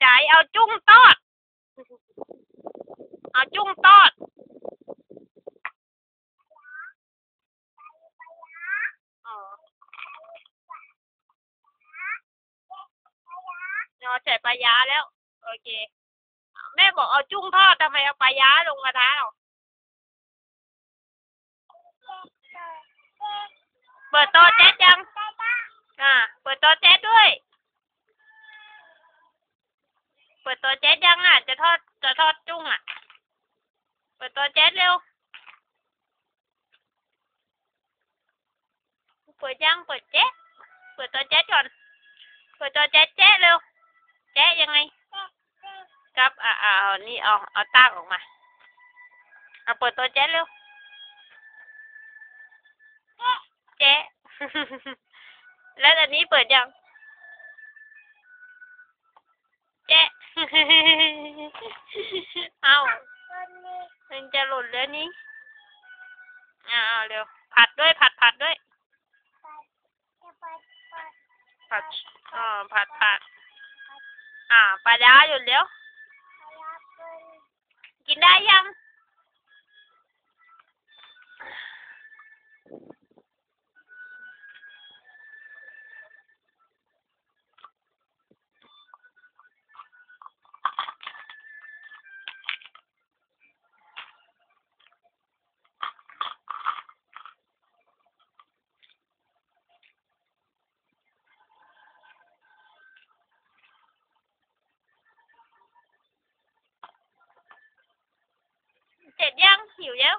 ใจเอาจุ้งตอด เอาจุ้งตอดอ๋อเอาใส่ปลายาแล้ว โอเค แม่บอกเอาจุ้งทอดทำไมเอาปลายาลงกระทะเราเปิดโตะแจ๊ดยัง อ่า เปิดโตะแจ๊ดด้วย เปิดตัวแจ๊ดยังอะ จะทอดจะทอดจุ้งอะ เปิดตัวแจ๊ดเร็ว เปิดยังเปิดแจ๊ดเปิดตัวแจ๊ดก่อน เปิดตัวแจ๊ดแจ๊ดเร็ว แจ๊ดยังไง ครับอ่าอ่านี่เอาเอาตั้งออกมาเอาเปิดตัวแจ๊ดเร็ว แจ๊ดแล้วอันนี้เปิดยัง แจ๊ เอามันจะหล่นแล้วนี่เอาเอาเร็ว ผัดด้วย ผัดผัดด้วย ผัดอ๋อผัดผัด อ่าปลาร้าอยู่แล้ว chết giang hiểu chưa